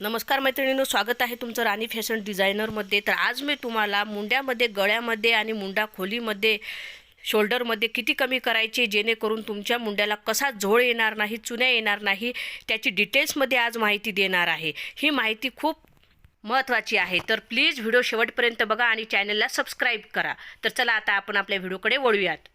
नमस्कार मैत्रिणींनो स्वागत आहे तुमचं राणी फॅशन डिझायनरमध्ये. तर आज मी तुम्हाला मुंड्यामध्ये गळ्यामध्ये आणि मुंडा खोलीमध्ये शोल्डरमध्ये किती कमी करायचे जेणेकरून तुमच्या मुंड्याला कसा झोळ येणार नाही चुन्या येणार नाही त्याची डिटेल्समध्ये आज माहिती देणार आहे. ही माहिती खूप महत्त्वाची आहे. तर प्लीज व्हिडिओ शेवटपर्यंत बघा आणि चॅनलला सबस्क्राईब करा. तर चला आता आपण आपल्या व्हिडिओकडे वळूयात.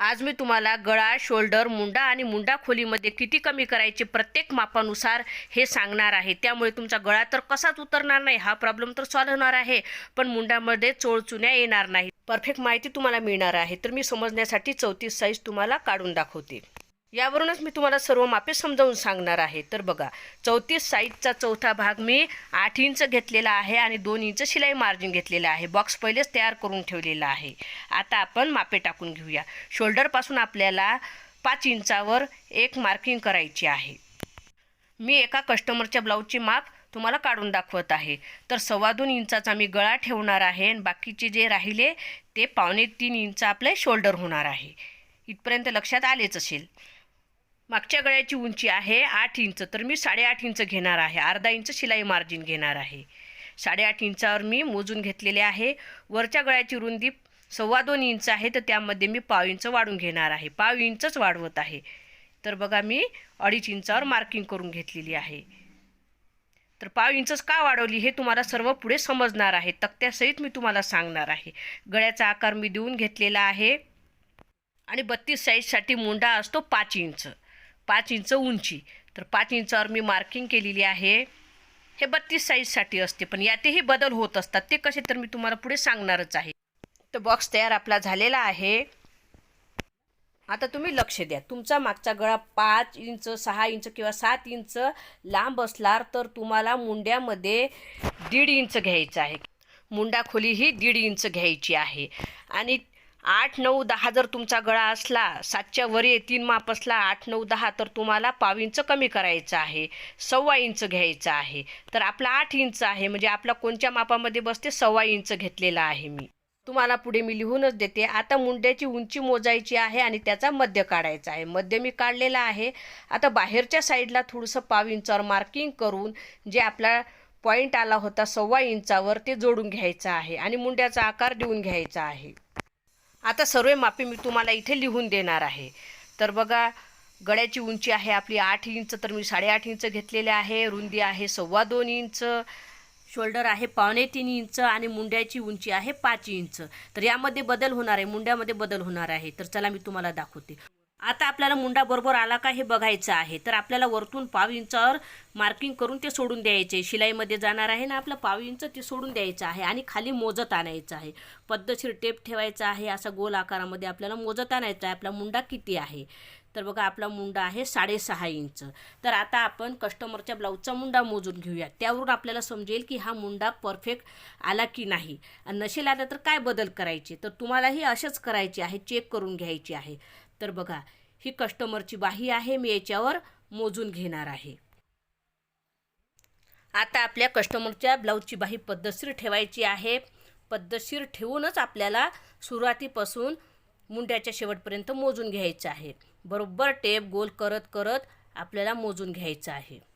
आज मी तुम्हाला गळा शोल्डर मुंडा आणि मुंडा खोलीमध्ये किती कमी करायचे प्रत्येक मापानुसार हे सांगणार आहे. त्यामुळे तुमचा गळा तर कसाच उतरणार नाही हा प्रॉब्लेम तर सॉल्व्ह होणार आहे पण मुंडामध्ये चोळचुन्या येणार नाही परफेक्ट माहिती तुम्हाला मिळणार आहे. तर मी समजण्यासाठी चौतीस साईज तुम्हाला काढून दाखवते. यावरूनच मी तुम्हाला सर्व मापे समजावून सांगणार आहे. तर बघा चौतीस साईजचा चौथा भाग मी आठ इंच घेतलेला आहे आणि दोन इंच शिलाई मार्जिन घेतलेलं आहे. बॉक्स पहिलेच तयार करून ठेवलेला आहे. आता आपण मापे टाकून घेऊया. शोल्डरपासून आपल्याला पाच इंचावर एक मार्किंग करायची आहे. मी एका कस्टमरच्या ब्लाऊजची माप तुम्हाला काढून दाखवत आहे. तर सव्वा दोन इंचाचा मी गळा ठेवणार आहे आणि बाकीचे जे राहिले ते पावणे तीन इंच आपले शोल्डर होणार आहे. इथपर्यंत लक्षात आलेच असेल. मागच्या गळ्याची उंची आहे आठ इंच तर मी साडेआठ इंच घेणार आहे. अर्धा इंच शिलाई मार्जिन घेणार आहे. साडेआठ इंचावर मी मोजून घेतलेले आहे. वरच्या गळ्याची रुंदी सव्वा दोन इंच आहे तर त्यामध्ये मी पाव इंच वाढून घेणार आहे. पाव इंचच वाढवत आहे. तर बघा मी अडीच इंचावर मार्किंग करून घेतलेली आहे. तर पाव इंचच का वाढवली हे तुम्हाला सर्व पुढे समजणार आहे. तक्त्यासहित मी तुम्हाला सांगणार आहे. गळ्याचा आकार मी देऊन घेतलेला आहे. आणि बत्तीस साईजसाठी मुंडा असतो पाच इंच. पाच इंच उंची. तर पाच इंचावर मी मार्किंग केलेली आहे. हे बत्तीस साईजसाठी असते पण यातही बदल होत असतात. ते कसे तर मी तुम्हाला पुढे सांगणारच आहे. तर बॉक्स तयार आपला झालेला आहे. आता तुम्ही लक्ष द्या. तुमचा मागचा गळा पाच इंच सहा इंच किंवा सात इंच लांब असला तर तुम्हाला मुंड्यामध्ये दीड इंच घ्यायचं आहे. मुंडा खोली ही दीड इंच घ्यायची आहे. आणि आठ नऊ दहा जर तुमचा गळा असला सातच्या वरी तीन माप असला आठ नऊ दहा तर तुम्हाला पाव इंच कमी करायचं आहे सव्वा इंच घ्यायचं आहे. तर आपला आठ इंच आहे म्हणजे आपला कोणत्या मापामध्ये बसते सव्वा इंच घेतलेला आहे मी. तुम्हाला पुढे मी लिहूनच देते. आता मुंड्याची उंची मोजायची आहे आणि त्याचा मध्य काढायचा आहे. मध्य मी काढलेला आहे. आता बाहेरच्या साईडला थोडंसं पाव इंचावर मार्किंग करून जे आपला पॉईंट आला होता सव्वा इंचावर ते जोडून घ्यायचं आहे आणि मुंड्याचा आकार देऊन घ्यायचा आहे. आता सर्व मापे मी तुम्हाला इथे लिहून देणार आहे. तर बघा गळ्याची उंची आहे आपली आठ इंच तर मी साडेआठ इंच घेतलेले आहे. रुंदी आहे सव्वा दोन इंच. शोल्डर आहे पावणे तीन इंच आणि मुंड्याची उंची आहे पाच इंच. तर यामध्ये बदल होणार आहे मुंड्यामध्ये बदल होणार आहे. तर चला मी तुम्हाला दाखवते. आता आपल्याला मुंडा बरोबर आला का हे बघायचं आहे. तर आपल्याला वरतून पाव इंचावर मार्किंग करून ते सोडून द्यायचे. शिलाईमध्ये जाणार आहे ना आपलं पाव इंच ते सोडून द्यायचं आहे आणि खाली मोजत आणायचं आहे. पद्धतशीर टेप ठेवायचा आहे असा गोल आकारामध्ये आपल्याला मोजत आणायचा आहे. आपला मुंडा किती आहे? तर बघा आपला मुंडा आहे साडेसहा इंच. तर आता आपण कस्टमरच्या ब्लाऊजचा मुंडा मोजून घेऊया. त्यावरून आपल्याला समजेल की हा मुंडा परफेक्ट आला की नाही. आणि नसेल आला तर काय बदल करायचे? तर तुम्हालाही असेच करायचे आहे. चेक करून घ्यायची आहे. तर बघा ही कस्टमरची बाही आहे मी याच्यावर मोजून घेणार आहे. आता आपल्या कस्टमरच्या ब्लाऊजची बाही पद्धतशीर ठेवायची आहे. पद्धतशीर ठेवूनच आपल्याला सुरुवातीपासून मुंड्याच्या शेवटपर्यंत मोजून घ्यायचं आहे. बरोबर टेप गोल करत करत आपल्याला मोजून घ्यायचं आहे.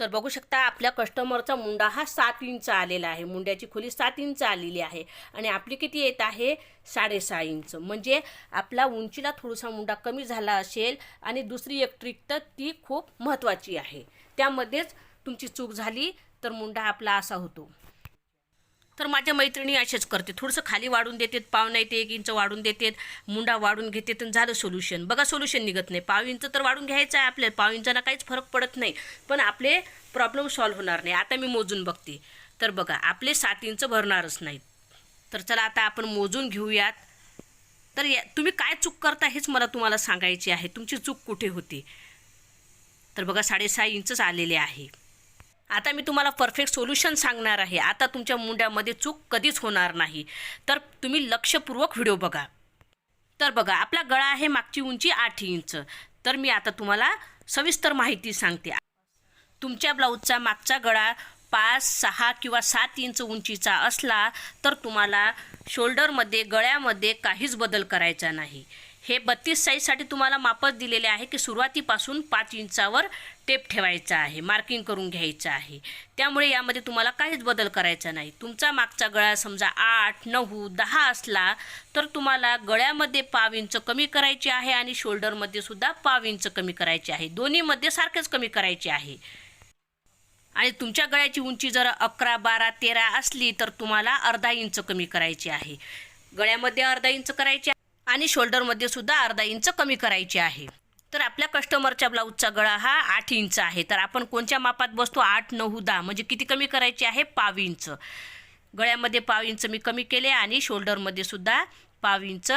तर बघू शकता आपल्या कस्टमरचा मुंडा हा सात इंच आलेला आहे. मुंड्याची खोली सात इंच आलेली आहे. आणि आपली किती येत आहे? साडेसहा इंच. म्हणजे आपला उंचीला थोडासा मुंडा कमी झाला असेल आणि दुसरी एक ट्रिक तर ती खूप महत्त्वाची आहे. त्यामध्येच तुमची चूक झाली तर मुंडा आपला असा होतो. तर माझ्या मैत्रिणी असेच करते. थोडंसं खाली वाढून देतात पाव नाही ते एक इंच वाढून देतात मुंडा वाढून घेते तर झालं सोल्युशन बघा सोल्युशन निघत नाही. पाव इंच तर वाढून घ्यायचं आहे आपल्याला. पाव इंचाला काहीच फरक पडत नाही. पण आपले प्रॉब्लेम सॉल्व्ह होणार नाही. आता मी मोजून बघते. तर बघा आपले सात इंच भरणारच नाहीत. तर चला आता आपण मोजून घेऊयात. तर या तुम्ही काय चूक करता हेच मला तुम्हाला सांगायचे आहे. तुमची चूक कुठे होती? तर बघा साडेसहा इंचच आलेले आहे. आता मी तुम्हाला परफेक्ट सोल्युशन सांगणार आहे. आता तुमच्या मुंड्यामध्ये चूक कधीच होणार नाही. तर तुम्ही लक्षपूर्वक व्हिडिओ बघा. तर बघा आपला गळा आहे मागची उंची आठ इंच. तर मी आता तुम्हाला सविस्तर माहिती सांगते. तुमच्या ब्लाऊजचा मागचा गळा पाच सहा किंवा सात इंच उंचीचा असला तर तुम्हाला शोल्डरमध्ये गळ्यामध्ये काहीच बदल करायचा नाही. हे बत्तीस साईजसाठी तुम्हाला मापच दिलेले आहे की सुरुवातीपासून पाच इंचावर टेप ठेवायचा आहे मार्किंग करून घ्यायचं आहे. त्यामुळे यामध्ये तुम्हाला काहीच बदल करायचा नाही. तुमचा मागचा गळा समजा आठ नऊ दहा असला तर तुम्हाला गळ्यामध्ये पाव इंच कमी करायची आहे आणि शोल्डरमध्ये सुद्धा पाव इंच कमी करायची आहे. दोन्हीमध्ये सारखेच कमी करायचे आहे. आणि तुमच्या गळ्याची उंची जर अकरा बारा तेरा असली तर तुम्हाला अर्धा इंच कमी करायची आहे. गळ्यामध्ये अर्धा इंच करायची आणि शोल्डरमध्ये सुद्धा अर्धा इंच कमी करायची आहे. तर आपल्या कस्टमरच्या ब्लाऊजचा गळा हा आठ इंच आहे. तर आपण कोणत्या मापात बसतो? आठ नऊ दहा. म्हणजे किती कमी करायची आहे? पाव इंच गळ्यामध्ये पाव इंच मी कमी केले आणि शोल्डरमध्ये सुद्धा पाव इंच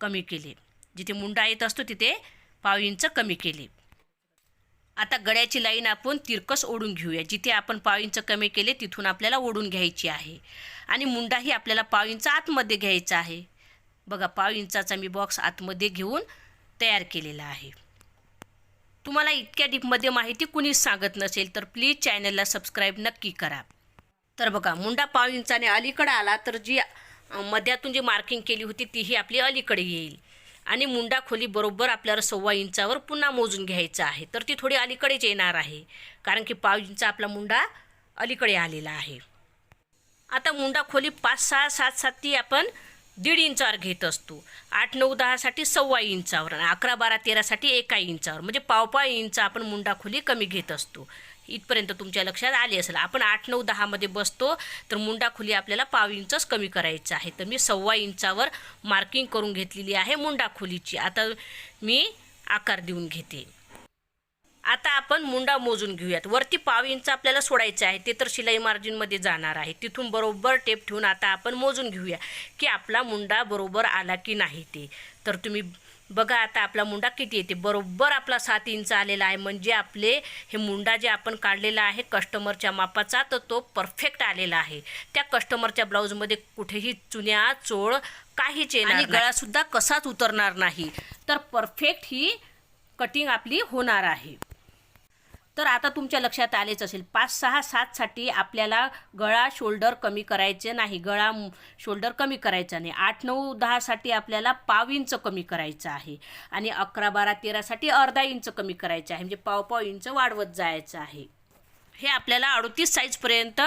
कमी केले. जिथे मुंडा येत असतो तिथे पाव इंच कमी केले. आता गळ्याची लाईन आपण तिरकस ओढून घेऊया. जिथे आपण पाव इंच कमी केले तिथून आपल्याला ओढून घ्यायची आहे. आणि मुंडाही आपल्याला पाव इंच आतमध्ये घ्यायचा आहे. बघा पाव इंचाचा मी बॉक्स आतमध्ये घेऊन तयार केलेला आहे. तुम्हाला इतक्या डीपमध्ये माहिती कुणीच सांगत नसेल तर प्लीज चॅनलला सबस्क्राईब नक्की करा. तर बघा मुंडा पाव इंचाने अलीकडे आला तर जी मध्यातून जी मार्किंग केली होती तीही आपली अलीकडे येईल. आणि मुंडा खोली बरोबर आपल्याला सव्वा इंचावर पुन्हा मोजून घ्यायचं आहे. तर ती थोडी अलीकडेच येणार आहे कारण की पाव इंच आपला मुंडा अलीकडे आलेला आहे. आता मुंडा खोली पाच सहा सात सात ती आपण दीड इंचावर घेत असतो. आठ नऊ दहासाठी सव्वा इंचावर आणि अकरा बारा तेरासाठी एका इंचावर. म्हणजे पावपा इंच आपण मुंडा खोली कमी घेत असतो. इथपर्यंत तुमच्या लक्षात आली असेल. आपण आठ नऊ दहामध्ये बसतो तर मुंडा खोली आपल्याला पाव इंचच कमी करायचं आहे. तर मी सव्वा इंचावर मार्किंग करून घेतलेली आहे मुंडा खोलीची. आता मी आकार देऊन घेते. आता आपण मुंडा मोजून घेऊयात. वरती पाव इंच आपल्याला सोडायचं आहे. ते तर शिलाई मार्जिनमध्ये जाणार आहे. तिथून बरोबर टेप ठेवून आता आपण मोजून घेऊया की आपला मुंडा बरोबर आला की नाही ते. तर तुम्ही बघा आता आपला मुंडा किती येते. बरोबर आपला सात इंच आलेला आहे. म्हणजे आपले हे मुंडा जे आपण काढलेला आहे कस्टमरच्या मापाचा तर तो परफेक्ट आलेला आहे. त्या कस्टमरच्या ब्लाऊजमध्ये कुठेही चुन्या चोळ काहीच येणार आणि गळासुद्धा कसाच उतरणार नाही. तर परफेक्ट ही कटिंग आपली होणार आहे. तर आता तुमच्या लक्षात आलेच असेल. पाच सहा सातसाठी आपल्याला गळा शोल्डर कमी करायचे नाही. गळा शोल्डर कमी करायचा नाही. आठ नऊ दहासाठी आपल्याला पाव इंच कमी करायचं आहे. आणि अकरा बारा तेरासाठी अर्धा इंच कमी करायचं आहे. म्हणजे पाव पाव इंच वाढवत जायचं आहे. हे आपल्याला अडतीस साईजपर्यंत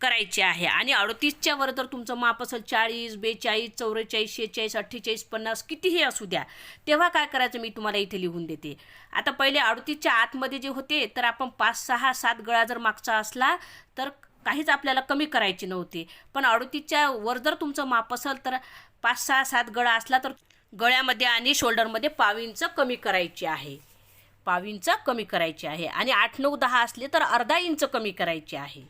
करायचे आहे. आणि अडतीसच्या वर जर तुमचं माप असेल चाळीस बेचाळीस चौवेचाळीस शेहेचाळीस अठ्ठेचाळीस पन्नास कितीही असू द्या तेव्हा काय करायचं मी तुम्हाला इथे लिहून देते. आता पहिले अडतीसच्या आतमध्ये जे होते तर आपण पाच सहा सात गळा जर मागचा असला तर काहीच आपल्याला कमी करायची नव्हते. पण अडतीसच्या वर जर तुमचं माप असेल तर पाच सहा सात गळा असला तर गळ्यामध्ये आणि शोल्डरमध्ये पाव इंच कमी करायची आहे. पाव इंच कमी करायची आहे. आणि आठ नऊ दहा असले तर अर्धा इंच कमी करायची आहे.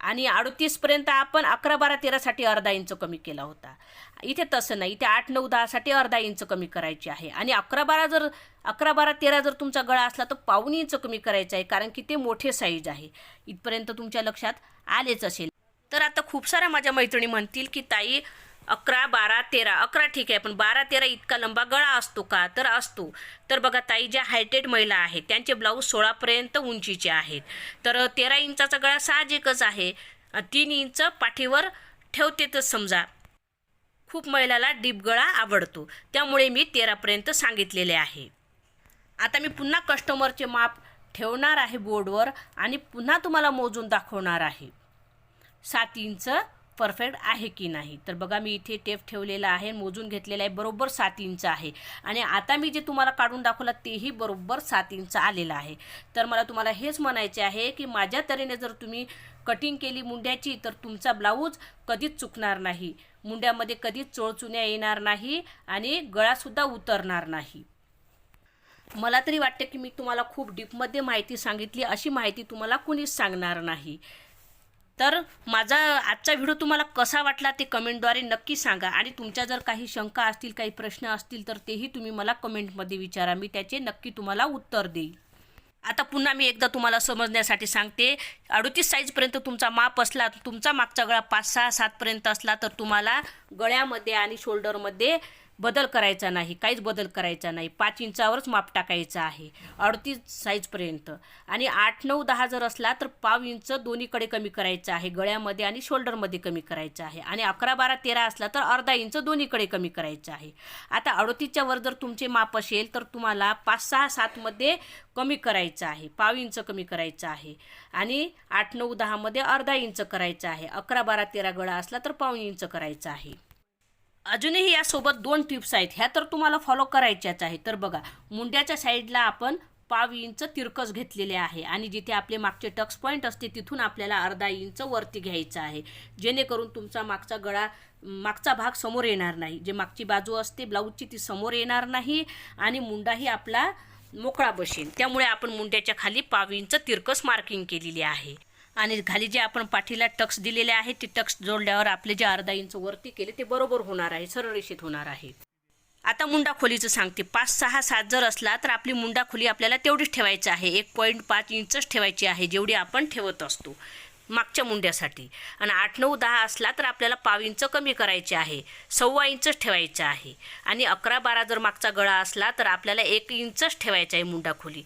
आणि अडतीसपर्यंत आपण अकरा बारा तेरासाठी अर्धा इंच कमी केला होता. इथे तसं नाही इथे आठ नऊ दहासाठी अर्धा इंच कमी करायची आहे. आणि अकरा बारा जर अकरा बारा तेरा जर तुमचा गळा असला तर पाऊन इंच कमी करायचं आहे कारण की ते मोठे साईज आहे. इथपर्यंत तुमच्या लक्षात आलेच असेल. तर आता खूप साऱ्या माझ्या मैत्रिणी म्हणतील की ताई अकरा बारा तेरा. अकरा ठीक आहे पण बारा तेरा इतका लंबा गळा असतो का? तर असतो. तर बघा ताई ज्या हायटेड महिला आहेत त्यांचे ब्लाऊज सोळापर्यंत उंचीचे आहेत. तर तेरा इंचाचा गळा साहजिकच आहे. तीन इंच पाठीवर ठेवतेतच समजा खूप महिलाला डीप गळा आवडतो. त्यामुळे मी तेरापर्यंत सांगितलेले आहे. आता मी पुन्हा कस्टमरचे माप ठेवणार आहे बोर्डवर आणि पुन्हा तुम्हाला मोजून दाखवणार आहे. सात इंच परफेक्ट आहे की नाही? तर बघा मी इथे टेप ठेवलेला आहे मोजून घेतलेला आहे बरोबर सात इंच आहे. आणि आता मी जे तुम्हाला काढून दाखवलं तेही बरोबर सात इंच आलेलं आहे. तर मला तुम्हाला हेच म्हणायचे आहे की माझ्या तऱ्हेने जर तुम्ही कटिंग केली मुंड्याची तर तुमचा ब्लाऊज कधीच चुकणार नाही. मुंड्यामध्ये कधीच चोळचुन्या येणार नाही आणि गळासुद्धा उतरणार नाही. मला तरी वाटते की मी तुम्हाला खूप डीपमध्ये माहिती सांगितली अशी माहिती तुम्हाला कुणीच सांगणार नाही. तर माझा आजचा व्हिडिओ तुम्हाला कसा वाटला ते कमेंटद्वारे नक्की सांगा. आणि तुमच्या जर काही शंका असतील काही प्रश्न असतील तर तेही तुम्ही मला कमेंटमध्ये विचारा. मी त्याचे नक्की तुम्हाला उत्तर देईल. आता पुन्हा मी एकदा तुम्हाला समजण्यासाठी सांगते. अडतीस साईजपर्यंत तुमचा माप असला तुमचा मागचा गळा पाच सहा सातपर्यंत असला तर तुम्हाला गळ्यामध्ये आणि शोल्डरमध्ये बदल करायचा नाही काहीच बदल करायचा नाही. पाच इंचावरच माप टाकायचं आहे. अडतीस साईजपर्यंत आणि आठ नऊ दहा जर असला तर पाव इंच दोन्हीकडे कमी करायचं आहे. गळ्यामध्ये आणि शोल्डरमध्ये कमी करायचं आहे. आणि अकरा बारा तेरा असला तर अर्धा इंच दोन्हीकडे कमी करायचं आहे. आता अडतीसच्या वर जर तुमचे माप असेल तर तुम्हाला पाच सहा सातमध्ये कमी करायचं आहे. पाव इंच कमी करायचं आहे. आणि आठ नऊ दहामध्ये अर्धा इंच करायचं आहे. अकरा बारा तेरा गळा असला तर पाव इंच करायचं आहे. अजूनही यासोबत दोन टिप्स आहेत. ह्या तर तुम्हाला फॉलो करायच्याच आहे तर बघा मुंड्याच्या साईडला आपण पाव इंच तिरकस घेतलेले आहे आणि जिथे आपले मागचे टक्स पॉईंट असते तिथून आपल्याला अर्धा इंच वरती घ्यायचं आहे. जेणेकरून तुमचा मागचा गळा मागचा भाग समोर येणार नाही. जे मागची बाजू असते ब्लाऊजची ती समोर येणार नाही आणि मुंडाही आपला मोकळा बसेल. त्यामुळे आपण मुंड्याच्या खाली पाव इंच तिरकस मार्किंग केलेली आहे. आणि खाली जे आपण पाठीला टक्स दिलेले आहेत ते टक्स जोडल्यावर आपले जे अर्धा इंच वरती केले ते बरोबर होणार आहे सरळ रेषेत होणार आहे. आता मुंडा खोलीचं सांगते. पाच सहा सात जर असला तर आपली मुंडा खोली आपल्याला तेवढीच ठेवायची आहे. एक पॉईंट पाच इंचच ठेवायची आहे जेवढी आपण ठेवत असतो मागच्या मुंड्यासाठी. आणि आठ नऊ दहा असला तर आपल्याला पाव इंच कमी करायचे आहे सव्वा इंचच ठेवायचं आहे. आणि अकरा बारा जर मागचा गळा असला तर आपल्याला एक इंचच ठेवायचं आहे मुंडा खोली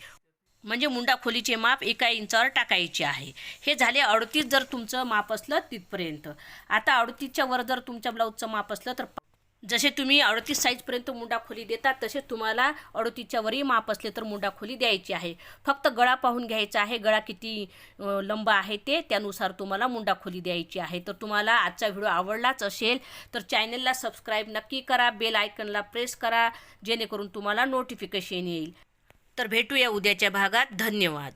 म्हणजे मुंडा खोलीचे माप एका इंचावर टाकायचे आहे. हे झाले अडतीस जर तुमचं माप असलं तिथपर्यंत. आता अडतीसच्या वर जर तुमच्या ब्लाऊजचं माप असलं तर जसे तुम्ही अडतीस साईजपर्यंत मुंडा खोली देतात तसे तुम्हाला अडतीसच्या वरही माप असले तर मुंडा खोली द्यायची आहे. फक्त गळा पाहून घ्यायचा आहे गळा किती लंब आहे ते त्यानुसार तुम्हाला मुंडा खोली द्यायची आहे. तर तुम्हाला आजचा व्हिडिओ आवडलाच असेल तर चॅनलला सबस्क्राईब नक्की करा बेल आयकनला प्रेस करा जेणेकरून तुम्हाला नोटिफिकेशन येईल. तर भेटूया उद्याच्या भागात. धन्यवाद.